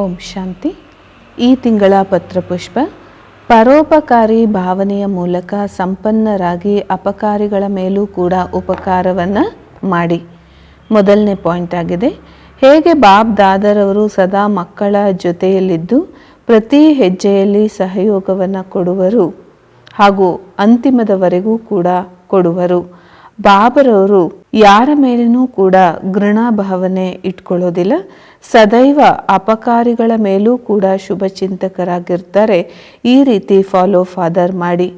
ಓಂ ಶಾಂತಿ. ಈ ತಿಂಗಳ ಪತ್ರಪುಷ್ಪ, ಪರೋಪಕಾರಿ ಭಾವನೆಯ ಮೂಲಕ ಸಂಪನ್ನರಾಗಿ ಅಪಕಾರಿಗಳ ಮೇಲೂ ಕೂಡ ಉಪಕಾರವನ್ನು ಮಾಡಿ. ಮೊದಲನೇ ಪಾಯಿಂಟ್ ಆಗಿದೆ, ಹೇಗೆ ಬಾಬ್ ದಾದರವರು ಸದಾ ಮಕ್ಕಳ ಜೊತೆಯಲ್ಲಿದ್ದು, ಪ್ರತಿ ಹೆಜ್ಜೆಯಲ್ಲಿ ಸಹಯೋಗವನ್ನು ಕೊಡುವರು ಹಾಗೂ ಅಂತಿಮದವರೆಗೂ ಕೂಡ ಕೊಡುವರು. ಬಾಬರವರು ಯಾರ ಮೇಲೂ ಕೂಡ ಘೃಣಾ ಭಾವನೆ ಇಟ್ಕೊಳ್ಳೋದಿಲ್ಲ. ಸದೈವ ಅಪಕಾರಿಗಳ ಮೇಲೂ ಕೂಡ ಶುಭ ಚಿಂತಕರಾಗಿರ್ತಾರೆ ಈ ರೀತಿ ಫಾಲೋ ಫಾದರ್ ಮಾಡಿ.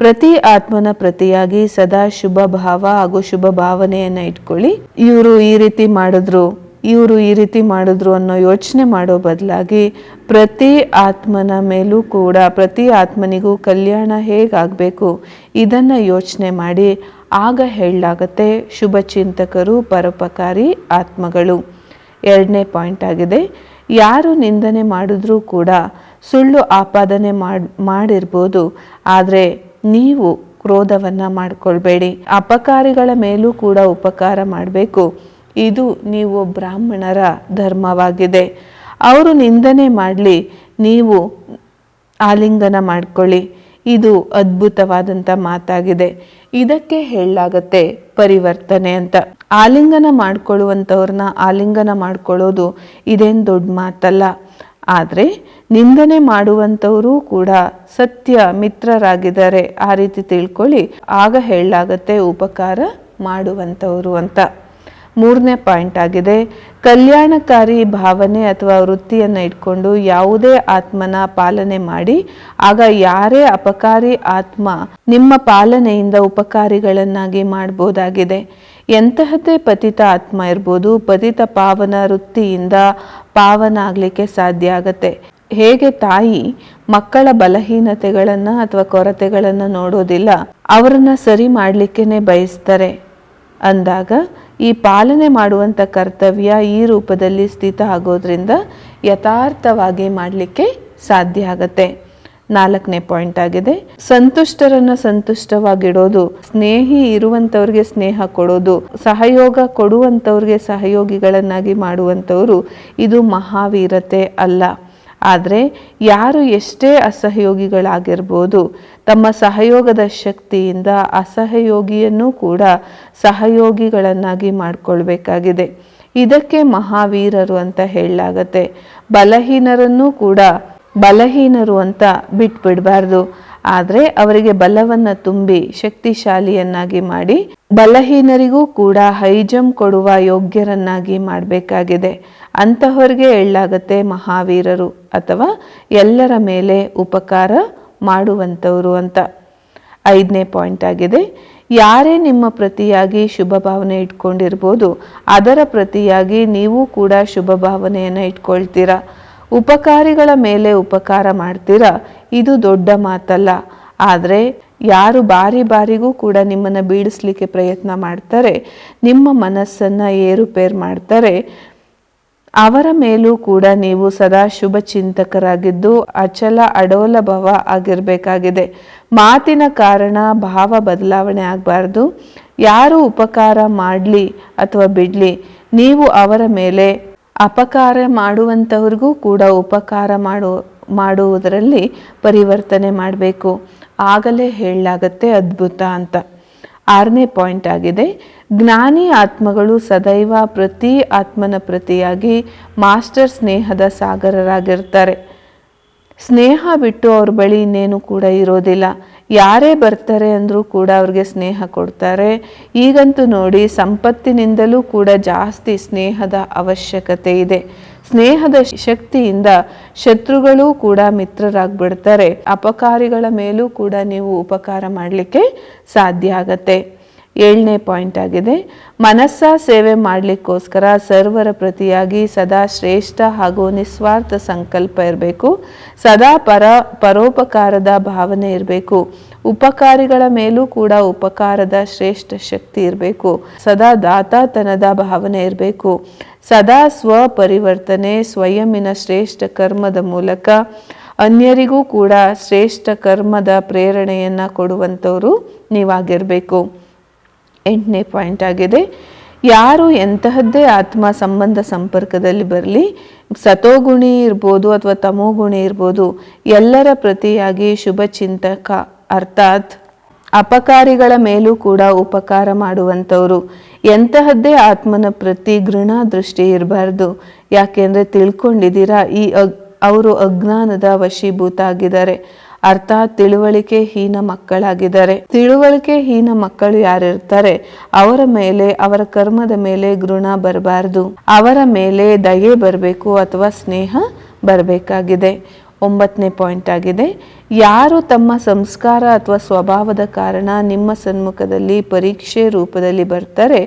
ಪ್ರತಿ ಆತ್ಮನ ಪ್ರತಿಯಾಗಿ ಸದಾ ಶುಭ ಭಾವ ಹಾಗೂ ಶುಭ ಭಾವನೆಯನ್ನ ಇಟ್ಕೊಳ್ಳಿ. ಇವರು ಈ ರೀತಿ ಮಾಡಿದ್ರು, ಇವರು ಈ ರೀತಿ ಮಾಡಿದ್ರು ಅನ್ನೋ ಯೋಚನೆ ಮಾಡೋ ಬದಲಾಗಿ ಪ್ರತಿ ಆತ್ಮನ ಮೇಲೂ ಕೂಡ ಪ್ರತಿ ಆತ್ಮನಿಗೂ ಕಲ್ಯಾಣ ಹೇಗಾಗಬೇಕು ಇದನ್ನು ಯೋಚನೆ ಮಾಡಿ ಆಗ ಹೇಳಲಾಗತ್ತೆ ಶುಭ ಚಿಂತಕರು ಪರೋಪಕಾರಿ ಆತ್ಮಗಳು. ಎರಡನೇ ಪಾಯಿಂಟ್ ಆಗಿದೆ. ಯಾರು ನಿಂದನೆ ಮಾಡಿದ್ರೂ ಕೂಡ ಸುಳ್ಳು ಆಪಾದನೆ ಮಾಡಿ, ಮಾಡಿರ್ಬೋದು, ಆದರೆ ನೀವು ಕ್ರೋಧವನ್ನು ಮಾಡಿಕೊಳ್ಬೇಡಿ. ಅಪಕಾರಿಗಳ ಮೇಲೂ ಕೂಡ ಉಪಕಾರ ಮಾಡಬೇಕು. ಇದು ನೀವು ಬ್ರಾಹ್ಮಣರ ಧರ್ಮವಾಗಿದೆ. ಅವರು ನಿಂದನೆ ಮಾಡಲಿ, ನೀವು ಆಲಿಂಗನ ಮಾಡ್ಕೊಳ್ಳಿ. ಇದು ಅದ್ಭುತವಾದಂಥ ಮಾತಾಗಿದೆ. ಇದಕ್ಕೆ ಹೇಳಲಾಗತ್ತೆ ಪರಿವರ್ತನೆ ಅಂತ. ಆಲಿಂಗನ ಮಾಡ್ಕೊಳ್ಳುವಂಥವ್ರನ್ನ ಆಲಿಂಗನ ಮಾಡ್ಕೊಳ್ಳೋದು ಇದೇನು ದೊಡ್ಡ ಮಾತಲ್ಲ. ಆದರೆ ನಿಂದನೆ ಮಾಡುವಂಥವರು ಕೂಡ ಸತ್ಯ ಮಿತ್ರರಾಗಿದ್ದಾರೆ. ಆ ರೀತಿ ತಿಳ್ಕೊಳ್ಳಿ. ಆಗ ಹೇಳಲಾಗತ್ತೆ ಉಪಕಾರ ಮಾಡುವಂಥವರು ಅಂತ. ಮೂರನೇ ಪಾಯಿಂಟ್ ಆಗಿದೆ. ಕಲ್ಯಾಣಕಾರಿ ಭಾವನೆ ಅಥವಾ ವೃತ್ತಿಯನ್ನು ಇಟ್ಕೊಂಡು ಯಾವುದೇ ಆತ್ಮನ ಪಾಲನೆ ಮಾಡಿ, ಆಗ ಯಾರೇ ಅಪಕಾರಿ ಆತ್ಮ ನಿಮ್ಮ ಪಾಲನೆಯಿಂದ ಉಪಕಾರಿಗಳನ್ನಾಗಿ ಮಾಡಬಹುದಾಗಿದೆ ಎಂತಹದ್ದೇ ಪತಿತ ಆತ್ಮ ಇರ್ಬೋದು, ಪತಿತ ಪಾವನ ವೃತ್ತಿಯಿಂದ ಪಾವನ ಆಗಲಿಕ್ಕೆ ಸಾಧ್ಯ ಆಗತ್ತೆ. ಹೇಗೆ ತಾಯಿ ಮಕ್ಕಳ ಬಲಹೀನತೆಗಳನ್ನ ಅಥವಾ ಕೊರತೆಗಳನ್ನು ನೋಡೋದಿಲ್ಲ, ಅವರನ್ನ ಸರಿ ಮಾಡಲಿಕ್ಕೇನೆ ಬಯಸ್ತಾರೆ. ಅಂದಾಗ ಈ ಪಾಲನೆ ಮಾಡುವಂಥ ಕರ್ತವ್ಯ ಈ ರೂಪದಲ್ಲಿ ಸ್ಥಿತ ಆಗೋದ್ರಿಂದ ಯಥಾರ್ಥವಾಗಿ ಮಾಡಲಿಕ್ಕೆ ಸಾಧ್ಯ ಆಗತ್ತೆ. ನಾಲ್ಕನೇ ಪಾಯಿಂಟ್ ಆಗಿದೆ. ಸಂತುಷ್ಟರನ್ನ ಸಂತುಷ್ಟವಾಗಿಡೋದು, ಸ್ನೇಹಿ ಇರುವಂಥವ್ರಿಗೆ ಸ್ನೇಹ ಕೊಡೋದು, ಸಹಯೋಗ ಕೊಡುವಂಥವ್ರಿಗೆ ಸಹಯೋಗಿಗಳನ್ನಾಗಿ ಮಾಡುವಂಥವ್ರು ಇದು ಮಹಾವೀರತೆ ಅಲ್ಲ. ಆದರೆ ಯಾರು ಎಷ್ಟೇ ಅಸಹಯೋಗಿಗಳಾಗಿರ್ಬೋದು, ತಮ್ಮ ಸಹಯೋಗದ ಶಕ್ತಿಯಿಂದ ಅಸಹಯೋಗಿಯನ್ನು ಕೂಡ ಸಹಯೋಗಿಗಳನ್ನಾಗಿ ಮಾಡಿಕೊಳ್ಬೇಕಾಗಿದೆ. ಇದಕ್ಕೆ ಮಹಾವೀರರು ಅಂತ ಹೇಳಲಾಗತ್ತೆ. ಬಲಹೀನರನ್ನು ಕೂಡ ಬಲಹೀನರು ಅಂತ ಬಿಟ್ಬಿಡಬಾರ್ದು. ಆದರೆ ಅವರಿಗೆ ಬಲವನ್ನು ತುಂಬಿ ಶಕ್ತಿಶಾಲಿಯನ್ನಾಗಿ ಮಾಡಿ ಬಲಹೀನರಿಗೂ ಕೂಡ ಹೈಜಮ್ ಕೊಡುವ ಯೋಗ್ಯರನ್ನಾಗಿ ಮಾಡಬೇಕಾಗಿದೆ. ಅಂತಹವರಿಗೆ ಎಳ್ಳಾಗತ್ತೆ ಮಹಾವೀರರು ಅಥವಾ ಎಲ್ಲರ ಮೇಲೆ ಉಪಕಾರ ಮಾಡುವಂಥವರು ಅಂತ. ಐದನೇ ಪಾಯಿಂಟ್ ಆಗಿದೆ. ಯಾರೇ ನಿಮ್ಮ ಪ್ರತಿಯಾಗಿ ಶುಭ ಭಾವನೆ ಇಟ್ಕೊಂಡಿರ್ಬೋದು ಅದರ ಪ್ರತಿಯಾಗಿ ನೀವು ಕೂಡ ಶುಭ ಭಾವನೆಯನ್ನು ಇಟ್ಕೊಳ್ತೀರಾ? ಉಪಕಾರಿಗಳ ಮೇಲೆ ಉಪಕಾರ ಮಾಡ್ತೀರಾ? ಇದು ದೊಡ್ಡ ಮಾತಲ್ಲ. ಆದರೆ ಯಾರು ಬಾರಿ ಬಾರಿಗೂ ಕೂಡ ನಿಮ್ಮನ್ನು ಬೀಳಿಸ್ಲಿಕ್ಕೆ ಪ್ರಯತ್ನ ಮಾಡ್ತಾರೆ. ನಿಮ್ಮ ಮನಸ್ಸನ್ನು ಏರುಪೇರು ಮಾಡ್ತಾರೆ. ಅವರ ಮೇಲೂ ಕೂಡ ನೀವು ಸದಾ ಶುಭ ಚಿಂತಕರಾಗಿದ್ದು ಅಚಲ ಅಡೋಲ ಭವ ಆಗಿರಬೇಕಾಗಿದೆ. ಮಾತಿನ ಕಾರಣ ಭಾವ ಬದಲಾವಣೆ ಆಗಬಾರ್ದು. ಯಾರು ಉಪಕಾರ ಮಾಡಲಿ ಅಥವಾ ಬಿಡಲಿ, ನೀವು ಅವರ ಮೇಲೆ ಅಪಕಾರ ಮಾಡುವಂಥವ್ರಿಗೂ ಕೂಡ ಉಪಕಾರ ಮಾಡು, ಮಾಡುವುದರಲ್ಲಿ ಪರಿವರ್ತನೆ ಮಾಡಬೇಕು. ಆಗಲೇ ಹೇಳಲಾಗತ್ತೆ ಅದ್ಭುತ ಅಂತ. ಆರನೇ ಪಾಯಿಂಟ್ ಆಗಿದೆ. ಜ್ಞಾನಿ ಆತ್ಮಗಳು ಸದೈವ ಪ್ರತಿ ಆತ್ಮನ ಪ್ರತಿಯಾಗಿ ಮಾಸ್ಟರ್ ಸ್ನೇಹದ ಸಾಗರರಾಗಿರ್ತಾರೆ. ಸ್ನೇಹ ಬಿಟ್ಟು ಅವ್ರ ಬಳಿ ಇನ್ನೇನು ಕೂಡ ಇರೋದಿಲ್ಲ. ಯಾರೇ ಬರ್ತಾರೆ ಅಂದರೂ ಕೂಡ ಅವ್ರಿಗೆ ಸ್ನೇಹ ಕೊಡ್ತಾರೆ. ಈಗಂತೂ ನೋಡಿ ಸಂಪತ್ತಿನಿಂದಲೂ ಕೂಡ ಜಾಸ್ತಿ ಸ್ನೇಹದ ಅವಶ್ಯಕತೆ ಇದೆ. ಸ್ನೇಹದ ಶಕ್ತಿಯಿಂದ ಶತ್ರುಗಳೂ ಕೂಡ ಮಿತ್ರರಾಗ್ಬಿಡ್ತಾರೆ. ಅಪಕಾರಿಗಳ ಮೇಲೂ ಕೂಡ ನೀವು ಉಪಕಾರ ಮಾಡಲಿಕ್ಕೆ ಸಾಧ್ಯ ಆಗತ್ತೆ. ಏಳನೇ ಪಾಯಿಂಟ್ ಆಗಿದೆ. ಮನಸ್ಸ ಸೇವೆ ಮಾಡಲಿಕ್ಕೋಸ್ಕರ ಸರ್ವರ ಪ್ರತಿಯಾಗಿ ಸದಾ ಶ್ರೇಷ್ಠ ಹಾಗೂ ನಿಸ್ವಾರ್ಥ ಸಂಕಲ್ಪ ಇರಬೇಕು. ಸದಾ ಪರ, ಪರೋಪಕಾರದ ಭಾವನೆ ಇರಬೇಕು. ಉಪಕಾರಿಗಳ ಮೇಲೂ ಕೂಡ ಉಪಕಾರದ ಶ್ರೇಷ್ಠ ಶಕ್ತಿ ಇರಬೇಕು. ಸದಾ ದಾತಾತನದ ಭಾವನೆ ಇರಬೇಕು. ಸದಾ ಸ್ವಪರಿವರ್ತನೆ ಸ್ವಯಂನ ಶ್ರೇಷ್ಠ ಕರ್ಮದ ಮೂಲಕ ಅನ್ಯರಿಗೂ ಕೂಡ ಶ್ರೇಷ್ಠ ಕರ್ಮದ ಪ್ರೇರಣೆಯನ್ನು ಕೊಡುವಂಥವರು ನೀವಾಗಿರಬೇಕು. ಎಂಟನೇ ಪಾಯಿಂಟ್ ಆಗಿದೆ. ಯಾರು ಎಂತಹದ್ದೇ ಆತ್ಮ ಸಂಬಂಧ ಸಂಪರ್ಕದಲ್ಲಿ ಬರಲಿ ಸತೋಗುಣಿ ಇರ್ಬೋದು ಅಥವಾ ತಮೋಗುಣಿ ಇರ್ಬೋದು, ಎಲ್ಲರ ಪ್ರತಿಯಾಗಿ ಶುಭ ಚಿಂತಕ ಅರ್ಥಾತ್ ಅಪಕಾರಿಗಳ ಮೇಲೂ ಕೂಡ ಉಪಕಾರ ಮಾಡುವಂಥವ್ರು. ಎಂತಹದ್ದೇ ಆತ್ಮನ ಪ್ರತಿ ಗೃಣ ದೃಷ್ಟಿ ಇರಬಾರ್ದು. ಯಾಕೆಂದರೆ ತಿಳ್ಕೊಂಡಿದ್ದೀರಾ, ಈ ಅವರು ಅಜ್ಞಾನದ ವಶೀಭೂತ ಆಗಿದ್ದಾರೆ ಅರ್ಥಾತ್ ತಿಳುವಳಿಕೆ ಹೀನ ಮಕ್ಕಳಾಗಿದ್ದಾರೆ. ತಿಳುವಳಿಕೆ ಹೀನ ಮಕ್ಕಳು ಯಾರಿರ್ತಾರೆ? ಅವರ ಮೇಲೆ, ಅವರ ಕರ್ಮದ ಮೇಲೆ ಗೃಣ ಬರಬಾರದು. ಅವರ ಮೇಲೆ ದಯೆ ಬರಬೇಕು ಅಥವಾ ಸ್ನೇಹ ಬರಬೇಕಾಗಿದೆ. ಒಂಬತ್ತನೇ ಪಾಯಿಂಟ್ ಆಗಿದೆ. ಯಾರು ತಮ್ಮ ಸಂಸ್ಕಾರ ಅಥವಾ ಸ್ವಭಾವದ ಕಾರಣ ನಿಮ್ಮ ಸನ್ಮುಖದಲ್ಲಿ ಪರೀಕ್ಷೆ ರೂಪದಲ್ಲಿ ಬರ್ತಾರೆ,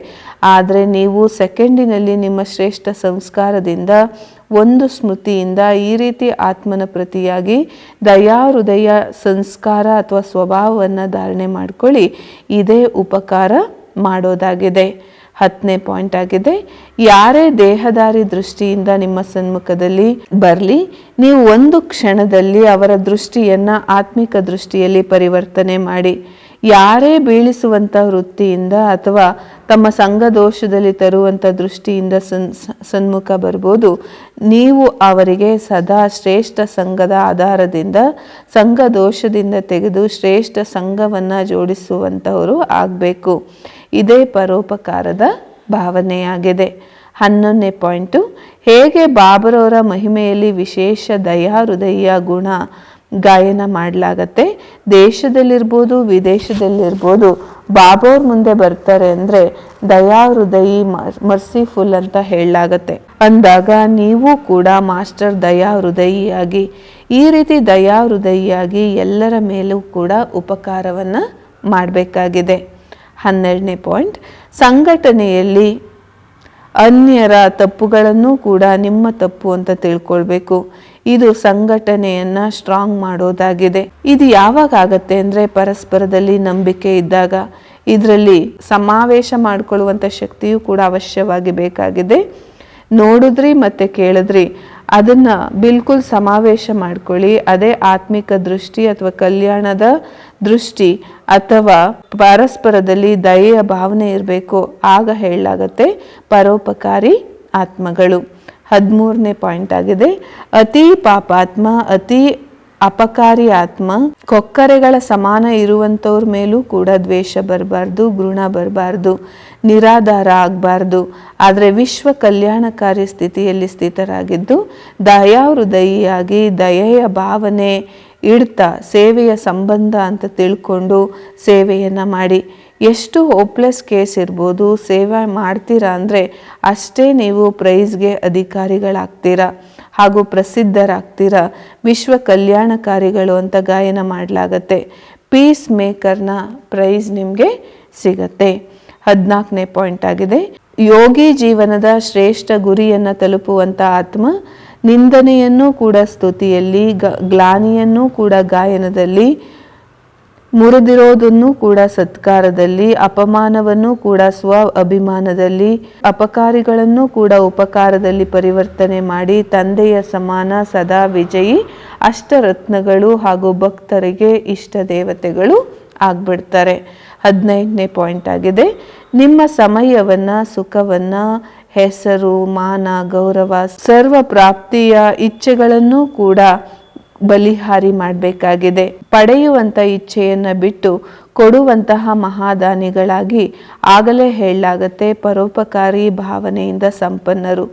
ಆದರೆ ನೀವು ಸೆಕೆಂಡಿನಲ್ಲಿ ನಿಮ್ಮ ಶ್ರೇಷ್ಠ ಸಂಸ್ಕಾರದಿಂದ ಒಂದು ಸ್ಮೃತಿಯಿಂದ ಈ ರೀತಿ ಆತ್ಮನ ಪ್ರತಿಯಾಗಿ ದಯಾಹೃದಯ ಸಂಸ್ಕಾರ ಅಥವಾ ಸ್ವಭಾವವನ್ನು ಧಾರಣೆ ಮಾಡ್ಕೊಳ್ಳಿ. ಇದೇ ಉಪಕಾರ ಮಾಡೋದಾಗಿದೆ. ಹತ್ತನೇ ಪಾಯಿಂಟ್ ಆಗಿದೆ. ಯಾರೇ ದೇಹದಾರಿ ದೃಷ್ಟಿಯಿಂದ ನಿಮ್ಮ ಸನ್ಮುಖದಲ್ಲಿ ಬರಲಿ, ನೀವು ಒಂದು ಕ್ಷಣದಲ್ಲಿ ಅವರ ದೃಷ್ಟಿಯನ್ನು ಆತ್ಮಿಕ ದೃಷ್ಟಿಯಲ್ಲಿ ಪರಿವರ್ತನೆ ಮಾಡಿ. ಯಾರೇ ಬೀಳಿಸುವಂಥ ವೃತ್ತಿಯಿಂದ ಅಥವಾ ತಮ್ಮ ಸಂಘ ದೋಷದಲ್ಲಿ ತರುವಂಥ ದೃಷ್ಟಿಯಿಂದ ಸನ್, ಸನ್ಮುಖ ಬರ್ಬೋದು. ನೀವು ಅವರಿಗೆ ಸದಾ ಶ್ರೇಷ್ಠ ಸಂಘದ ಆಧಾರದಿಂದ ಸಂಘ ದೋಷದಿಂದ ತೆಗೆದು ಶ್ರೇಷ್ಠ ಸಂಘವನ್ನು ಜೋಡಿಸುವಂಥವರು ಆಗಬೇಕು. ಇದೇ ಪರೋಪಕಾರದ ಭಾವನೆಯಾಗಿದೆ. ಹನ್ನೊಂದನೇ ಪಾಯಿಂಟು, ಹೇಗೆ ಬಾಬರವರ ಮಹಿಮೆಯಲ್ಲಿ ವಿಶೇಷ ದಯಾ ಹೃದಯ ಗುಣ ಗಾಯನ ಮಾಡಲಾಗತ್ತೆ? ದೇಶದಲ್ಲಿರ್ಬೋದು, ವಿದೇಶದಲ್ಲಿರ್ಬೋದು, ಬಾಬೋರ್ ಮುಂದೆ ಬರ್ತಾರೆ ಅಂದರೆ ದಯಾ ಹೃದಯಿ ಮರ್ಸಿಫುಲ್ ಅಂತ ಹೇಳಲಾಗತ್ತೆ. ಅಂದಾಗ ನೀವು ಕೂಡ ಮಾಸ್ಟರ್ ದಯಾ ಹೃದಯಿಯಾಗಿ ಈ ರೀತಿ ದಯಾ ಹೃದಯಿಯಾಗಿ ಎಲ್ಲರ ಮೇಲೂ ಕೂಡ ಉಪಕಾರವನ್ನು ಮಾಡಬೇಕಾಗಿದೆ. ಹನ್ನೆರಡನೇ ಪಾಯಿಂಟ್. ಸಂಘಟನೆಯಲ್ಲಿ ಅನ್ಯರ ತಪ್ಪುಗಳನ್ನು ಕೂಡ ನಿಮ್ಮ ತಪ್ಪು ಅಂತ ತಿಳ್ಕೊಳ್ಬೇಕು. ಇದು ಸಂಘಟನೆಯನ್ನು ಸ್ಟ್ರಾಂಗ್ ಮಾಡೋದಾಗಿದೆ. ಇದು ಯಾವಾಗ ಆಗತ್ತೆ ಅಂದ್ರೆ ಪರಸ್ಪರದಲ್ಲಿ ನಂಬಿಕೆ ಇದ್ದಾಗ. ಇದರಲ್ಲಿ ಸಮಾವೇಶ ಮಾಡಿಕೊಳ್ಳುವಂಥ ಶಕ್ತಿಯೂ ಕೂಡ ಅವಶ್ಯವಾಗಿ ಬೇಕಾಗಿದೆ. ನೋಡಿದ್ರಿ ಮತ್ತೆ ಕೇಳಿದ್ರಿ. ಅದನ್ನ ಬಿಲ್ಕುಲ್ ಸಮಾವೇಶ ಮಾಡ್ಕೊಳ್ಳಿ. ಅದೇ ಆತ್ಮಿಕ ದೃಷ್ಟಿ ಅಥವಾ ಕಲ್ಯಾಣದ ದೃಷ್ಟಿ ಅಥವಾ ಪರಸ್ಪರದಲ್ಲಿ ದಯೆಯ ಭಾವನೆ ಇರಬೇಕು, ಆಗ ಹೇಳಲಾಗತ್ತೆ ಪರೋಪಕಾರಿ ಆತ್ಮಗಳು. ಹದಿಮೂರನೇ ಪಾಯಿಂಟ್ ಆಗಿದೆ. ಅತಿ ಪಾಪಾತ್ಮ, ಅತಿ ಅಪಕಾರಿ ಆತ್ಮ, ಕೊಕ್ಕರೆಗಳ ಸಮಾನ ಇರುವಂಥವ್ರ ಮೇಲೂ ಕೂಡ ದ್ವೇಷ ಬರಬಾರ್ದು ಗುಣ ಬರಬಾರ್ದು, ನಿರಾಧಾರ ಆಗಬಾರ್ದು. ಆದರೆ ವಿಶ್ವ ಕಲ್ಯಾಣಕಾರಿ ಸ್ಥಿತಿಯಲ್ಲಿ ಸ್ಥಿತರಾಗಿದ್ದು, ದಯಾಹೃದಯಿಯಾಗಿ ದಯೆಯ ಭಾವನೆ ಇಡ್ತಾ ಸೇವೆಯ ಸಂಬಂಧ ಅಂತ ತಿಳ್ಕೊಂಡು ಸೇವೆಯನ್ನು ಮಾಡಿ. ಎಷ್ಟು ಹೋಪ್ಲೆಸ್ ಕೇಸ್ ಇರ್ಬೋದು, ಸೇವೆ ಮಾಡ್ತೀರಾ ಅಂದರೆ ಅಷ್ಟೇ ನೀವು ಪ್ರೈಸ್ಗೆ ಅಧಿಕಾರಿಗಳಾಗ್ತೀರಾ. ಹಾಗೂ ಪ್ರಸಿದ್ಧರಾಗ್ತೀರಾ? ವಿಶ್ವ ಕಲ್ಯಾಣಕಾರಿಗಳು ಅಂತ ಗಾಯನ ಮಾಡಲಾಗತ್ತೆ. ಪೀಸ್ ಮೇಕರ್ನ ಪ್ರೈಸ್ ನಿಮಗೆ ಸಿಗತ್ತೆ. ಹದಿನಾಲ್ಕನೇ ಪಾಯಿಂಟ್ ಆಗಿದೆ. ಯೋಗಿ ಜೀವನದ ಶ್ರೇಷ್ಠ ಗುರಿಯನ್ನು ತಲುಪುವಂಥ ಆತ್ಮ, ನಿಂದನೆಯನ್ನು ಕೂಡ ಸ್ತುತಿಯಲ್ಲಿ ಗ್ಲಾನಿಯನ್ನು ಕೂಡ ಗಾಯನದಲ್ಲಿ ಮುರಿದಿರೋದನ್ನು ಕೂಡ ಸತ್ಕಾರದಲ್ಲಿ, ಅಪಮಾನವನ್ನು ಕೂಡ ಸ್ವ ಅಭಿಮಾನದಲ್ಲಿ ಅಪಕಾರಿಗಳನ್ನು ಕೂಡ ಉಪಕಾರದಲ್ಲಿ ಪರಿವರ್ತನೆ ಮಾಡಿ ತಂದೆಯ ಸಮಾನ ಸದಾ ವಿಜಯಿ, ಅಷ್ಟರತ್ನಗಳು ಹಾಗೂ ಭಕ್ತರಿಗೆ ಇಷ್ಟ ದೇವತೆಗಳು ಆಗ್ಬಿಡ್ತಾರೆ. ಹದಿನೈದನೇ ಪಾಯಿಂಟ್ ಆಗಿದೆ. ನಿಮ್ಮ ಸಮಯವನ್ನ, ಸುಖವನ್ನ, ಹೆಸರು, ಮಾನ, ಗೌರವ, ಸರ್ವ ಪ್ರಾಪ್ತಿಯ ಇಚ್ಛೆಗಳನ್ನು ಕೂಡ ಬಲಿಹಾರಿ ಮಾಡಬೇಕಾಗಿದೆ. ಪಡೆಯುವಂಥ ಇಚ್ಛೆಯನ್ನು ಬಿಟ್ಟು ಕೊಡುವಂತಹ ಮಹಾದಾನಿಗಳಾಗಿ ಆಗಲೇ ಹೇಳಲಾಗತ್ತೆ ಪರೋಪಕಾರಿ ಭಾವನೆಯಿಂದ ಸಂಪನ್ನರು.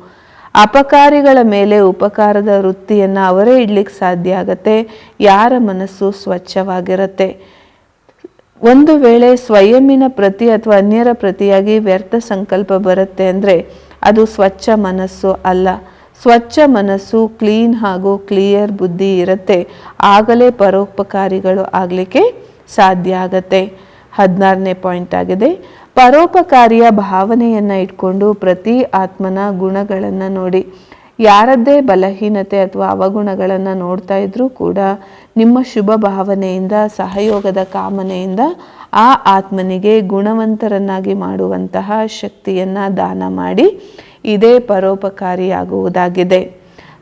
ಅಪಕಾರಿಗಳ ಮೇಲೆ ಉಪಕಾರದ ವೃತ್ತಿಯನ್ನು ಅವರೇ ಇಡ್ಲಿಕ್ಕೆ ಸಾಧ್ಯ ಆಗತ್ತೆ, ಯಾರ ಮನಸ್ಸು ಸ್ವಚ್ಛವಾಗಿರುತ್ತೆ. ಒಂದು ವೇಳೆ ಸ್ವಯಂನ ಪ್ರತಿ ಅಥವಾ ಅನ್ಯರ ಪ್ರತಿಯಾಗಿ ವ್ಯರ್ಥ ಸಂಕಲ್ಪ ಬರುತ್ತೆ ಅಂದರೆ ಅದು ಸ್ವಚ್ಛ ಮನಸ್ಸು ಅಲ್ಲ. ಸ್ವಚ್ಛ ಮನಸ್ಸು, ಕ್ಲೀನ್ ಹಾಗೂ ಕ್ಲಿಯರ್ ಬುದ್ಧಿ ಇರುತ್ತೆ. ಆಗಲೇ ಪರೋಪಕಾರಿಗಳು ಆಗಲಿಕ್ಕೆ ಸಾಧ್ಯ ಆಗತ್ತೆ. ಹದಿನಾರನೇ ಪಾಯಿಂಟ್ ಆಗಿದೆ. ಪರೋಪಕಾರಿಯ ಭಾವನೆಯನ್ನು ಇಟ್ಕೊಂಡು ಪ್ರತಿ ಆತ್ಮನ ಗುಣಗಳನ್ನು ನೋಡಿ. ಯಾರದ್ದೇ ಬಲಹೀನತೆ ಅಥವಾ ಅವಗುಣಗಳನ್ನು ನೋಡ್ತಾ ಇದ್ರೂ ಕೂಡ ನಿಮ್ಮ ಶುಭ ಭಾವನೆಯಿಂದ, ಸಹಯೋಗದ ಕಾಮನೆಯಿಂದ ಆ ಆತ್ಮನಿಗೆ ಗುಣವಂತರನ್ನಾಗಿ ಮಾಡುವಂತಹ ಶಕ್ತಿಯನ್ನು ದಾನ ಮಾಡಿ ಇದೇ ಪರೋಪಕಾರಿಯಾಗುವುದಾಗಿದೆ.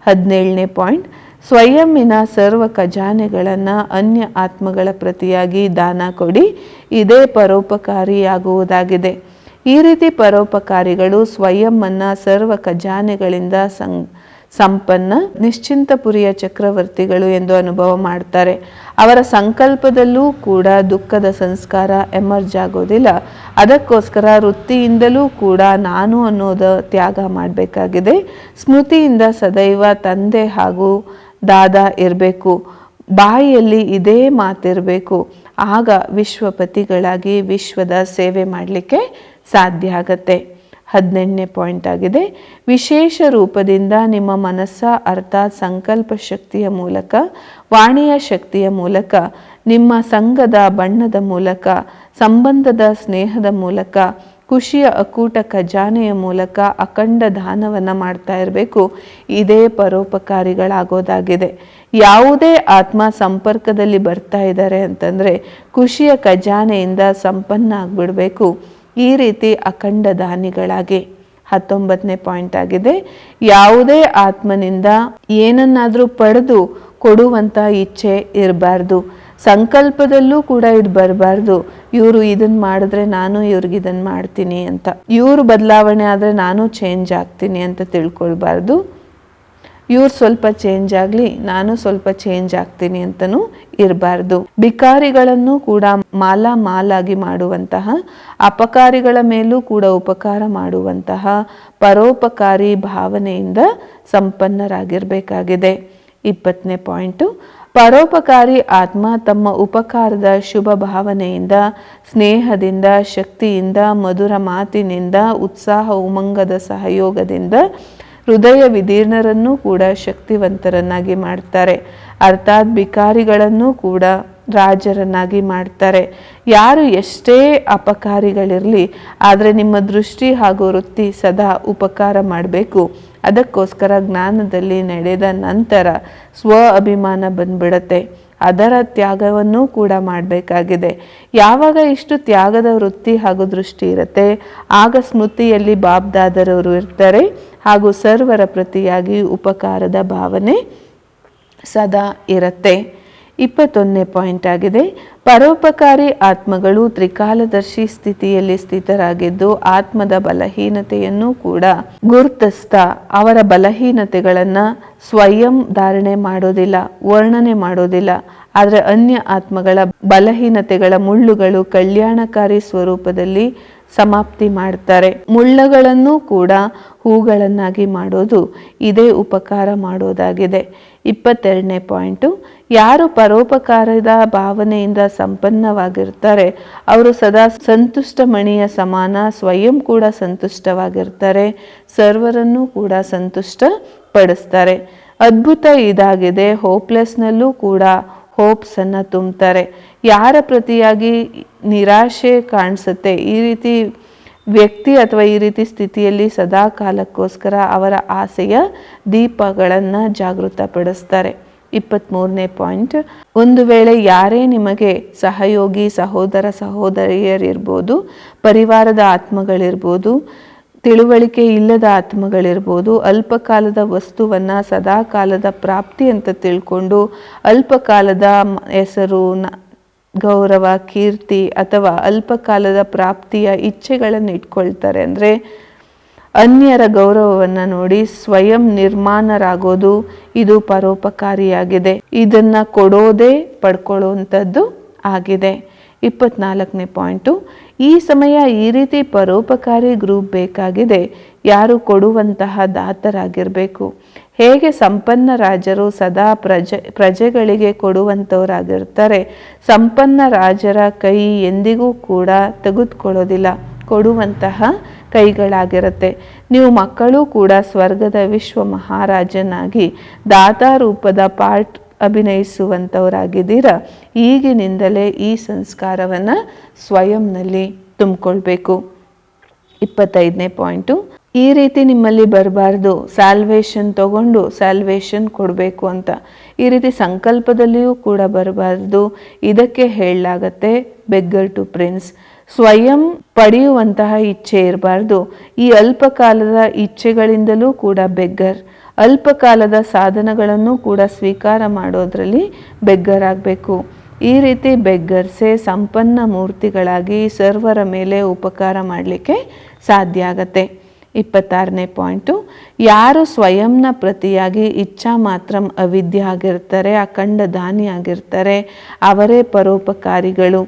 ಹದಿನೇಳನೇ ಪಾಯಿಂಟ್. ಸ್ವಯಂನ ಸರ್ವ ಖಜಾನೆಗಳನ್ನು ಅನ್ಯ ಆತ್ಮಗಳ ಪ್ರತಿಯಾಗಿ ದಾನ ಕೊಡಿ, ಇದೇ ಪರೋಪಕಾರಿಯಾಗುವುದಾಗಿದೆ. ಈ ರೀತಿ ಪರೋಪಕಾರಿಗಳು ಸ್ವಯಂವನ್ನ ಸರ್ವ ಖಜಾನೆಗಳಿಂದ ಸಂ ಸಂಪನ್ನ ನಿಶ್ಚಿಂತಪುರಿಯ ಚಕ್ರವರ್ತಿಗಳು ಎಂದು ಅನುಭವ ಮಾಡ್ತಾರೆ. ಅವರ ಸಂಕಲ್ಪದಲ್ಲೂ ಕೂಡ ದುಃಖದ ಸಂಸ್ಕಾರ ಎಮರ್ಜ್ ಆಗೋದಿಲ್ಲ. ಅದಕ್ಕೋಸ್ಕರ ವೃತ್ತಿಯಿಂದಲೂ ಕೂಡ ನಾನು ಅನ್ನೋದು ತ್ಯಾಗ ಮಾಡಬೇಕಾಗಿದೆ. ಸ್ಮೃತಿಯಿಂದ ಸದೈವ ತಂದೆ ಹಾಗೂ ದಾದ ಇರಬೇಕು. ಬಾಯಿಯಲ್ಲಿ ಇದೇ ಮಾತಿರಬೇಕು. ಆಗ ವಿಶ್ವಪತಿಗಳಾಗಿ ವಿಶ್ವದ ಸೇವೆ ಮಾಡಲಿಕ್ಕೆ ಸಾಧ್ಯ ಆಗತ್ತೆ. ಹದಿನೆಂಟನೇ ಪಾಯಿಂಟ್ ಆಗಿದೆ. ವಿಶೇಷ ರೂಪದಿಂದ ನಿಮ್ಮ ಮನಸ್ಸ ಅರ್ಥಾತ್ ಸಂಕಲ್ಪ ಶಕ್ತಿಯ ಮೂಲಕ, ವಾಣಿಯ ಶಕ್ತಿಯ ಮೂಲಕ, ನಿಮ್ಮ ಸಂಘದ ಬಣ್ಣದ ಮೂಲಕ, ಸಂಬಂಧದ ಸ್ನೇಹದ ಮೂಲಕ, ಖುಷಿಯ ಅಕೂಟ ಖಜಾನೆಯ ಮೂಲಕ ಅಖಂಡ ದಾನವನ್ನು ಮಾಡ್ತಾ ಇರಬೇಕು. ಇದೇ ಪರೋಪಕಾರಿಗಳಾಗೋದಾಗಿದೆ. ಯಾವುದೇ ಆತ್ಮ ಸಂಪರ್ಕದಲ್ಲಿ ಬರ್ತಾ ಇದ್ದಾರೆ ಅಂತಂದರೆ ಖುಷಿಯ ಖಜಾನೆಯಿಂದ ಸಂಪನ್ನ ಆಗಿಬಿಡಬೇಕು. ಈ ರೀತಿ ಅಖಂಡ ದಾನಿಗಳಾಗಿ ಹತ್ತೊಂಬತ್ತನೇ ಪಾಯಿಂಟ್ ಆಗಿದೆ. ಯಾವುದೇ ಆತ್ಮನಿಂದ ಏನನ್ನಾದರೂ ಪಡೆದು ಕೊಡುವಂಥ ಇಚ್ಛೆ ಇರಬಾರ್ದು. ಸಂಕಲ್ಪದಲ್ಲೂ ಕೂಡ ಇದು ಬರಬಾರ್ದು. ಇವರು ಇದನ್ನು ಮಾಡಿದ್ರೆ ನಾನು ಇವ್ರಿಗೆ ಇದನ್ನು ಮಾಡ್ತೀನಿ ಅಂತ. ಇವರು ಬದಲಾವಣೆ ಆದರೆ ನಾನು ಚೇಂಜ್ ಆಗ್ತೀನಿ ಅಂತ ತಿಳ್ಕೊಳ್ಬಾರ್ದು. ಇವ್ರು ಸ್ವಲ್ಪ ಚೇಂಜ್ ಆಗಲಿ, ನಾನು ಸ್ವಲ್ಪ ಚೇಂಜ್ ಆಗ್ತೀನಿ ಅಂತನೂ ಇರಬಾರ್ದು. ಬಿಕಾರಿಗಳನ್ನು ಕೂಡ ಮಾಲ ಮಾಲಾಗಿ ಮಾಡುವಂತಹ, ಅಪಕಾರಿಗಳ ಮೇಲೂ ಕೂಡ ಉಪಕಾರ ಮಾಡುವಂತಹ ಪರೋಪಕಾರಿ ಭಾವನೆಯಿಂದ ಸಂಪನ್ನರಾಗಿರಬೇಕಾಗಿದೆ. ಇಪ್ಪತ್ತನೇ ಪಾಯಿಂಟು, ಪರೋಪಕಾರಿ ಆತ್ಮ ತಮ್ಮ ಉಪಕಾರದ ಶುಭ ಭಾವನೆಯಿಂದ, ಸ್ನೇಹದಿಂದ, ಶಕ್ತಿಯಿಂದ, ಮಧುರ ಮಾತಿನಿಂದ, ಉತ್ಸಾಹ, ಉಮಂಗದ ಸಹಯೋಗದಿಂದ ಹೃದಯ ವಿದೀರ್ಣರನ್ನೂ ಕೂಡ ಶಕ್ತಿವಂತರನ್ನಾಗಿ ಮಾಡ್ತಾರೆ. ಅರ್ಥಾತ್ ಭಿಕಾರಿಗಳನ್ನೂ ಕೂಡ ರಾಜರನ್ನಾಗಿ ಮಾಡ್ತಾರೆ. ಯಾರು ಎಷ್ಟೇ ಅಪಕಾರಿಗಳಿರಲಿ, ಆದರೆ ನಿಮ್ಮ ದೃಷ್ಟಿ ಹಾಗೂ ವೃತ್ತಿ ಸದಾ ಉಪಕಾರ ಮಾಡಬೇಕು. ಅದಕ್ಕೋಸ್ಕರ ಜ್ಞಾನದಲ್ಲಿ ನಡೆದ ನಂತರ ಸ್ವ ಅಭಿಮಾನ ಬಂದ್ಬಿಡತ್ತೆ. ಅದರ ತ್ಯಾಗವನ್ನು ಕೂಡ ಮಾಡಬೇಕಾಗಿದೆ. ಯಾವಾಗ ಇಷ್ಟು ತ್ಯಾಗದ ವೃತ್ತಿ ಹಾಗೂ ದೃಷ್ಟಿ ಇರುತ್ತೆ, ಆಗ ಸ್ಮೃತಿಯಲ್ಲಿ ಬಾಬ್ದಾದರವರು ಇರ್ತಾರೆ. ಹಾಗೂ ಸರ್ವರ ಪ್ರತಿಯಾಗಿ ಉಪಕಾರದ ಭಾವನೆ ಸದಾ ಇರುತ್ತೆ. ಇಪ್ಪತ್ತೊಂದನೇ ಪಾಯಿಂಟ್ ಆಗಿದೆ. ಪರೋಪಕಾರಿ ಆತ್ಮಗಳು ತ್ರಿಕಾಲದರ್ಶಿ ಸ್ಥಿತಿಯಲ್ಲಿ ಸ್ಥಿತರಾಗಿದ್ದು ಆತ್ಮದ ಬಲಹೀನತೆಯನ್ನು ಕೂಡ ಗುರುತಿಸ್ತಾ. ಅವರ ಬಲಹೀನತೆಗಳನ್ನು ಸ್ವಯಂ ಧಾರಣೆ ಮಾಡೋದಿಲ್ಲ, ವರ್ಣನೆ ಮಾಡೋದಿಲ್ಲ. ಆದರೆ ಅನ್ಯ ಆತ್ಮಗಳ ಬಲಹೀನತೆಗಳ ಮುಳ್ಳುಗಳು ಕಲ್ಯಾಣಕಾರಿ ಸ್ವರೂಪದಲ್ಲಿ ಸಮಾಪ್ತಿ ಮಾಡ್ತಾರೆ. ಮುಳ್ಳಗಳನ್ನು ಕೂಡ ಹೂಗಳನ್ನಾಗಿ ಮಾಡೋದು ಇದೇ ಉಪಕಾರ ಮಾಡೋದಾಗಿದೆ. ಇಪ್ಪತ್ತೆರಡನೇ ಪಾಯಿಂಟು, ಯಾರು ಪರೋಪಕಾರದ ಭಾವನೆಯಿಂದ ಸಂಪನ್ನವಾಗಿರ್ತಾರೆ, ಅವರು ಸದಾ ಸಂತುಷ್ಟ ಮಣಿಯ ಸಮಾನ, ಸ್ವಯಂ ಕೂಡ ಸಂತುಷ್ಟವಾಗಿರ್ತಾರೆ, ಸರ್ವರನ್ನು ಕೂಡ ಸಂತುಷ್ಟ ಪಡಿಸ್ತಾರೆ ಅದ್ಭುತ ಇದಾಗಿದೆ ಹೋಪ್ಲೆಸ್ನಲ್ಲೂ ಕೂಡ ಹೋಪ್ಸನ್ನು ತುಂಬ್ತಾರೆ. ಯಾರ ಪ್ರತಿಯಾಗಿ ನಿರಾಶೆ ಕಾಣಿಸುತ್ತೆ? ಈ ರೀತಿ ವ್ಯಕ್ತಿ ಅಥವಾ ಈ ರೀತಿ ಸ್ಥಿತಿಯಲ್ಲಿ ಸದಾ ಕಾಲಕ್ಕೋಸ್ಕರ ಅವರ ಆಸೆಯ ದೀಪಗಳನ್ನು ಜಾಗೃತಪಡಿಸ್ತಾರೆ. ಇಪ್ಪತ್ತ್ಮೂರನೇ ಪಾಯಿಂಟ್. ಒಂದು ವೇಳೆ ಯಾರೇ ನಿಮಗೆ ಸಹಯೋಗಿ, ಸಹೋದರ, ಸಹೋದರಿಯರಿರ್ಬೋದು, ಪರಿವಾರದ ಆತ್ಮಗಳಿರ್ಬೋದು ತಿಳುವಳಿಕೆ ಇಲ್ಲದ ಆತ್ಮಗಳಿರ್ಬೋದು, ಅಲ್ಪಕಾಲದ ವಸ್ತುವನ್ನು ಸದಾಕಾಲದ ಪ್ರಾಪ್ತಿ ಅಂತ ತಿಳ್ಕೊಂಡು, ಅಲ್ಪಕಾಲದ ಹೆಸರು ಗೌರವ, ಕೀರ್ತಿ ಅಥವಾ ಅಲ್ಪಕಾಲದ ಪ್ರಾಪ್ತಿಯ ಇಚ್ಛೆಗಳನ್ನು ಇಟ್ಕೊಳ್ತಾರೆ. ಅಂದರೆ ಅನ್ಯರ ಗೌರವವನ್ನು ನೋಡಿ ಸ್ವಯಂ ನಿರ್ಮಾಣರಾಗೋದು ಇದು ಪರೋಪಕಾರಿಯಾಗಿದೆ. ಇದನ್ನ ಕೊಡೋದೇ ಪಡ್ಕೊಳ್ಳುವಂಥದ್ದು ಆಗಿದೆ. ಇಪ್ಪತ್ನಾಲ್ಕನೇ ಪಾಯಿಂಟು ಈ ಸಮಯ ಈ ರೀತಿ ಪರೋಪಕಾರಿ ಗ್ರೂಪ್ ಬೇಕಾಗಿದೆ. ಯಾರು ಕೊಡುವಂತಹ ದಾತರಾಗಿರಬೇಕು. ಹೇಗೆ ಸಂಪನ್ನ ರಾಜರು ಸದಾ ಪ್ರಜೆ, ಪ್ರಜೆಗಳಿಗೆ ಕೊಡುವಂಥವರಾಗಿರ್ತಾರೆ. ಸಂಪನ್ನ ರಾಜರ ಕೈ ಎಂದಿಗೂ ಕೂಡ ತೆಗೆದುಕೊಳ್ಳೋದಿಲ್ಲ. ಕೊಡುವಂತಹ ಕೈಗಳಾಗಿರುತ್ತೆ. ನೀವು ಮಕ್ಕಳು ಕೂಡ ಸ್ವರ್ಗದ ವಿಶ್ವ ಮಹಾರಾಜನಾಗಿ ದಾತಾರೂಪದ ಪಾರ್ಟ್ ಅಭಿನಯಿಸುವಂಥವರಾಗಿದ್ದೀರ, ಈಗಿನಿಂದಲೇ ಈ ಸಂಸ್ಕಾರವನ್ನು ಸ್ವಯಂನಲ್ಲಿ ತುಂಬಿಕೊಳ್ಬೇಕು. ಇಪ್ಪತ್ತೈದನೇ ಪಾಯಿಂಟು. ಈ ರೀತಿ ನಿಮ್ಮಲ್ಲಿ ಬರಬಾರ್ದು, ಸ್ಯಾಲ್ವೇಷನ್ ತಗೊಂಡು ಸ್ಯಾಲ್ವೇಷನ್ ಕೊಡಬೇಕು ಅಂತ. ಈ ರೀತಿ ಸಂಕಲ್ಪದಲ್ಲಿಯೂ ಕೂಡ ಬರಬಾರ್ದು. ಇದಕ್ಕೆ ಹೇಳಲಾಗತ್ತೆ ಬೆಗ್ಗರ್ ಟು ಪ್ರಿನ್ಸ್. ಸ್ವಯಂ ಪಡೆಯುವಂತಹ ಇಚ್ಛೆ ಇರಬಾರ್ದು. ಈ ಅಲ್ಪಕಾಲದ ಇಚ್ಛೆಗಳಿಂದಲೂ ಕೂಡ ಬೆಗ್ಗರ್. ಅಲ್ಪಕಾಲದ ಸಾಧನಗಳನ್ನು ಕೂಡ ಸ್ವೀಕಾರ ಮಾಡೋದರಲ್ಲಿ ಬೆಗ್ಗರಾಗಬೇಕು. ಈ ರೀತಿ ಬೆಗ್ಗರ್ಸೆ ಸಂಪನ್ನ ಮೂರ್ತಿಗಳಾಗಿ ಸರ್ವರ ಮೇಲೆ ಉಪಕಾರ ಮಾಡಲಿಕ್ಕೆ ಸಾಧ್ಯ ಆಗತ್ತೆ. ಇಪ್ಪತ್ತಾರನೇ ಪಾಯಿಂಟು. ಯಾರು ಸ್ವಯಂನ ಪ್ರತಿಯಾಗಿ ಇಚ್ಛಾ ಮಾತ್ರ ಅವಿದ್ಯೆ ಆಗಿರ್ತಾರೆ ಅಖಂಡ ದಾನಿ ಆಗಿರ್ತಾರೆ ಅವರೇ ಪರೋಪಕಾರಿಗಳು.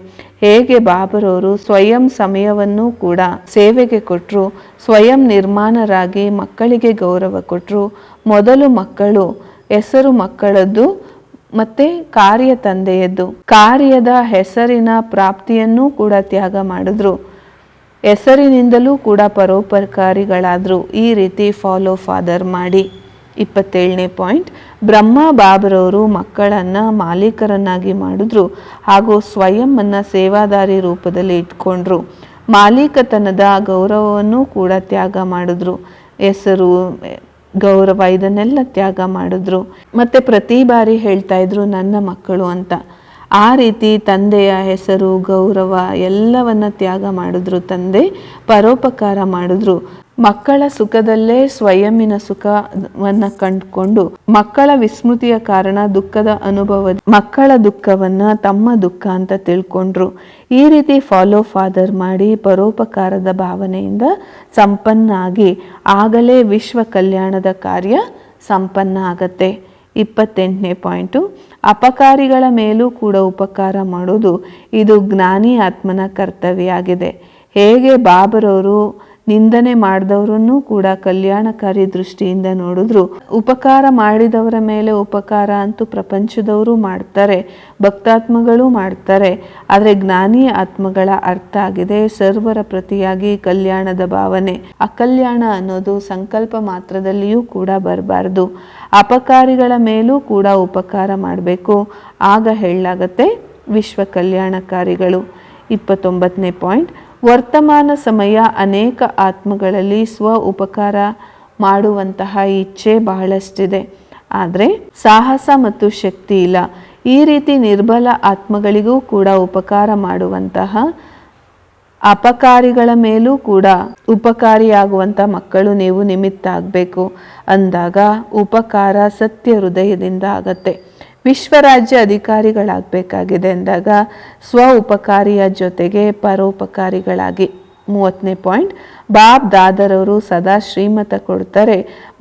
ಹೇಗೆ ಬಾಬರವರು ಸ್ವಯಂ ಸಮಯವನ್ನು ಕೂಡ ಸೇವೆಗೆ ಕೊಟ್ಟರು ಸ್ವಯಂ ನಿರ್ಮಾಣರಾಗಿ ಮಕ್ಕಳಿಗೆ ಗೌರವ ಕೊಟ್ಟರು ಮೊದಲು ಮಕ್ಕಳು, ಹೆಸರು ಮಕ್ಕಳದ್ದು, ಮತ್ತೆ ಕಾರ್ಯ ತಂದೆಯದ್ದು. ಕಾರ್ಯದ ಹೆಸರಿನ ಪ್ರಾಪ್ತಿಯನ್ನೂ ಕೂಡ ತ್ಯಾಗ ಮಾಡಿದ್ರು. ಹೆಸರಿನಿಂದಲೂ ಕೂಡ ಪರೋಪಕಾರಿಗಳಾದರು ಈ ರೀತಿ ಫಾಲೋ ಫಾದರ್ ಮಾಡಿ. ಇಪ್ಪತ್ತೇಳನೇ ಪಾಯಿಂಟ್ ಬ್ರಹ್ಮ ಬಾಬರವರು ಮಕ್ಕಳನ್ನು ಮಾಲೀಕರನ್ನಾಗಿ ಮಾಡಿದ್ರು ಹಾಗೂ ಸ್ವಯಂ ಸೇವಾದಾರಿ ರೂಪದಲ್ಲಿ ಇಟ್ಕೊಂಡ್ರು. ಮಾಲೀಕತನದ ಗೌರವವನ್ನು ಕೂಡ ತ್ಯಾಗ ಮಾಡಿದ್ರು. ಹೆಸರು, ಗೌರವ ಇದನ್ನೆಲ್ಲ ತ್ಯಾಗ ಮಾಡಿದ್ರು. ಮತ್ತೆ ಪ್ರತಿ ಬಾರಿ ಹೇಳ್ತಾ ಇದ್ರು, ನನ್ನ ಮಕ್ಕಳು ಅಂತ. ಆ ರೀತಿ ತಂದೆಯ ಹೆಸರು, ಗೌರವ ಎಲ್ಲವನ್ನ ತ್ಯಾಗ ಮಾಡಿದ್ರು, ತಂದೆ ಪರೋಪಕಾರ ಮಾಡಿದ್ರು. ಮಕ್ಕಳ ಸುಖದಲ್ಲೇ ಸ್ವಯಂನ ಸುಖವನ್ನ ಕಂಡುಕೊಂಡು ಮಕ್ಕಳ ವಿಸ್ಮೃತಿಯ ಕಾರಣ ದುಃಖದ ಅನುಭವ, ಮಕ್ಕಳ ದುಃಖವನ್ನ ತಮ್ಮ ದುಃಖ ಅಂತ ತಿಳ್ಕೊಂಡ್ರು. ಈ ರೀತಿ ಫಾಲೋ ಫಾದರ್ ಮಾಡಿ ಪರೋಪಕಾರದ ಭಾವನೆಯಿಂದ ಸಂಪನ್ನ ಆಗಿ ಆಗಲೇ ವಿಶ್ವ ಕಲ್ಯಾಣದ ಕಾರ್ಯ ಸಂಪನ್ನ ಆಗತ್ತೆ. ಇಪ್ಪತ್ತೆಂಟನೇ ಪಾಯಿಂಟು. ಅಪಕಾರಿಗಳ ಮೇಲೂ ಕೂಡ ಉಪಕಾರ ಮಾಡೋದು ಇದು ಜ್ಞಾನಿ ಆತ್ಮನ ಕರ್ತವ್ಯ ಆಗಿದೆ. ಹೇಗೆ ಬಾಬರವರು ನಿಂದನೆ ಮಾಡಿದವರನ್ನು ಕೂಡ ಕಲ್ಯಾಣಕಾರಿ ದೃಷ್ಟಿಯಿಂದ ನೋಡಿದ್ರು. ಉಪಕಾರ ಮಾಡಿದವರ ಮೇಲೆ ಉಪಕಾರ ಅಂತೂ ಪ್ರಪಂಚದವರು ಮಾಡ್ತಾರೆ, ಭಕ್ತಾತ್ಮಗಳು ಮಾಡ್ತಾರೆ. ಆದರೆ ಜ್ಞಾನಿ ಆತ್ಮಗಳ ಅರ್ಥ ಆಗಿದೆ, ಸರ್ವರ ಪ್ರತಿಯಾಗಿ ಕಲ್ಯಾಣದ ಭಾವನೆ. ಅಕಲ್ಯಾಣ ಅನ್ನೋದು ಸಂಕಲ್ಪ ಮಾತ್ರದಲ್ಲಿಯೂ ಕೂಡ ಬರಬಾರ್ದು. ಅಪಕಾರಿಗಳ ಮೇಲೂ ಕೂಡ ಉಪಕಾರ ಮಾಡಬೇಕು. ಆಗ ಹೇಳಲಾಗತ್ತೆ ವಿಶ್ವ ಕಲ್ಯಾಣಕಾರಿಗಳು. ಇಪ್ಪತ್ತೊಂಬತ್ತನೇ ಪಾಯಿಂಟ್. ವರ್ತಮಾನ ಸಮಯ ಅನೇಕ ಆತ್ಮಗಳಲ್ಲಿ ಸ್ವ ಉಪಕಾರ ಮಾಡುವಂತಹ ಇಚ್ಛೆ ಬಹಳಷ್ಟಿದೆ. ಆದರೆ ಸಾಹಸ ಮತ್ತು ಶಕ್ತಿ ಇಲ್ಲ. ಈ ರೀತಿ ನಿರ್ಬಲ ಆತ್ಮಗಳಿಗೂ ಕೂಡ ಉಪಕಾರ ಮಾಡುವಂತಹ ಅಪಕಾರಿಗಳ ಮೇಲೂ ಕೂಡ ಉಪಕಾರಿಯಾಗುವಂಥ ಮಕ್ಕಳು ನೀವು ನಿಮಿತ್ತ ಆಗಬೇಕು ಅಂದಾಗ ಉಪಕಾರ ಸತ್ಯ ಹೃದಯದಿಂದ ಆಗತ್ತೆ. ವಿಶ್ವರಾಜ್ಯ ಅಧಿಕಾರಿಗಳಾಗಬೇಕಾಗಿದೆ ಅಂದಾಗ ಸ್ವ ಉಪಕಾರಿಯ ಜೊತೆಗೆ ಪರೋಪಕಾರಿಗಳಾಗಿ ಮೂವತ್ತನೇ ಪಾಯಿಂಟ್, ಬಾಬ್ ದಾದರವರು ಸದಾ ಶ್ರೀಮತ ಕೊಡ್ತಾರೆ,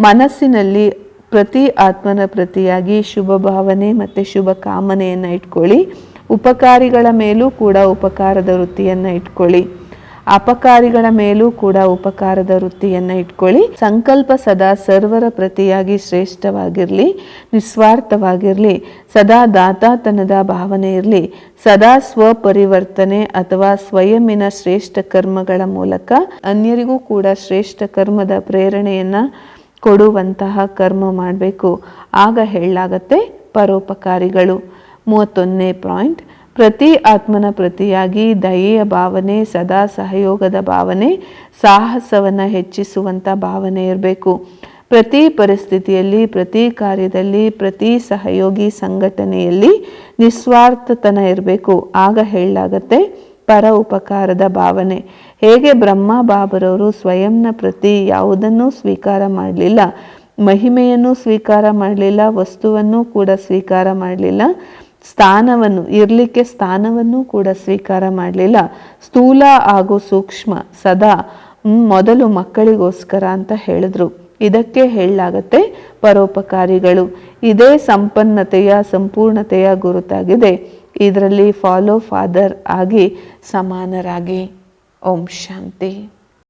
ಮನಸ್ಸಿನಲ್ಲಿ ಪ್ರತಿ ಆತ್ಮನ ಪ್ರತಿಯಾಗಿ ಶುಭ ಭಾವನೆ ಮತ್ತು ಶುಭ ಕಾಮನೆಯನ್ನು ಇಟ್ಕೊಳ್ಳಿ, ಉಪಕಾರಿಗಳ ಮೇಲೂ ಕೂಡ ಉಪಕಾರದ ವೃತ್ತಿಯನ್ನು ಇಟ್ಕೊಳ್ಳಿ. ಅಪಕಾರಿಗಳ ಮೇಲೂ ಕೂಡ ಉಪಕಾರದ ವೃತ್ತಿಯನ್ನು ಇಟ್ಕೊಳ್ಳಿ. ಸಂಕಲ್ಪ ಸದಾ ಸರ್ವರ ಪ್ರತಿಯಾಗಿ ಶ್ರೇಷ್ಠವಾಗಿರಲಿ, ನಿಸ್ವಾರ್ಥವಾಗಿರಲಿ, ಸದಾ ದಾತಾತನದ ಭಾವನೆ ಇರಲಿ, ಸದಾ ಸ್ವಪರಿವರ್ತನೆ ಅಥವಾ ಸ್ವಯಂನ ಶ್ರೇಷ್ಠ ಕರ್ಮಗಳ ಮೂಲಕ ಅನ್ಯರಿಗೂ ಕೂಡ ಶ್ರೇಷ್ಠ ಕರ್ಮದ ಪ್ರೇರಣೆಯನ್ನು ಕೊಡುವಂತಹ ಕರ್ಮ ಮಾಡಬೇಕು. ಆಗ ಹೇಳಲಾಗತ್ತೆ ಪರೋಪಕಾರಿಗಳು. ಮೂವತ್ತೊಂದನೇ ಪಾಯಿಂಟ್. ಪ್ರತಿ ಆತ್ಮನ ಪ್ರತಿಯಾಗಿ ದಯೆಯ ಭಾವನೆ, ಸದಾ ಸಹಯೋಗದ ಭಾವನೆ, ಸಾಹಸವನ್ನು ಹೆಚ್ಚಿಸುವಂಥ ಭಾವನೆ ಇರಬೇಕು. ಪ್ರತಿ ಪರಿಸ್ಥಿತಿಯಲ್ಲಿ, ಪ್ರತಿ ಕಾರ್ಯದಲ್ಲಿ, ಪ್ರತಿ ಸಹಯೋಗಿ ಸಂಘಟನೆಯಲ್ಲಿ ನಿಸ್ವಾರ್ಥತನ ಇರಬೇಕು. ಆಗ ಹೇಳಲಾಗತ್ತೆ ಪರ ಉಪಕಾರದ ಭಾವನೆ. ಹೇಗೆ ಬ್ರಹ್ಮ ಬಾಬರವರು ಸ್ವಯಂನ ಪ್ರತಿ ಯಾವುದನ್ನೂ ಸ್ವೀಕಾರ ಮಾಡಲಿಲ್ಲ, ಮಹಿಮೆಯನ್ನು ಸ್ವೀಕಾರ ಮಾಡಲಿಲ್ಲ, ವಸ್ತುವನ್ನು ಕೂಡ ಸ್ವೀಕಾರ ಮಾಡಲಿಲ್ಲ ಸ್ಥಾನವನ್ನು, ಇರಲಿಕ್ಕೆ ಸ್ಥಾನವನ್ನು ಕೂಡ ಸ್ವೀಕಾರ ಮಾಡಲಿಲ್ಲ. ಸ್ಥೂಲ ಹಾಗೂ ಸೂಕ್ಷ್ಮ, ಸದಾ ಮೊದಲು ಮಕ್ಕಳಿಗೋಸ್ಕರ ಅಂತ ಹೇಳಿದ್ರು. ಇದಕ್ಕೆ ಹೇಳಲಾಗತ್ತೆ ಪರೋಪಕಾರಿಗಳು. ಇದೇ ಸಂಪನ್ನತೆಯ, ಸಂಪೂರ್ಣತೆಯ ಗುರುತಾಗಿದೆ. ಇದರಲ್ಲಿ ಫಾಲೋ ಫಾದರ್ ಆಗಿ ಸಮಾನರಾಗಿ. ಓಂ ಶಾಂತಿ.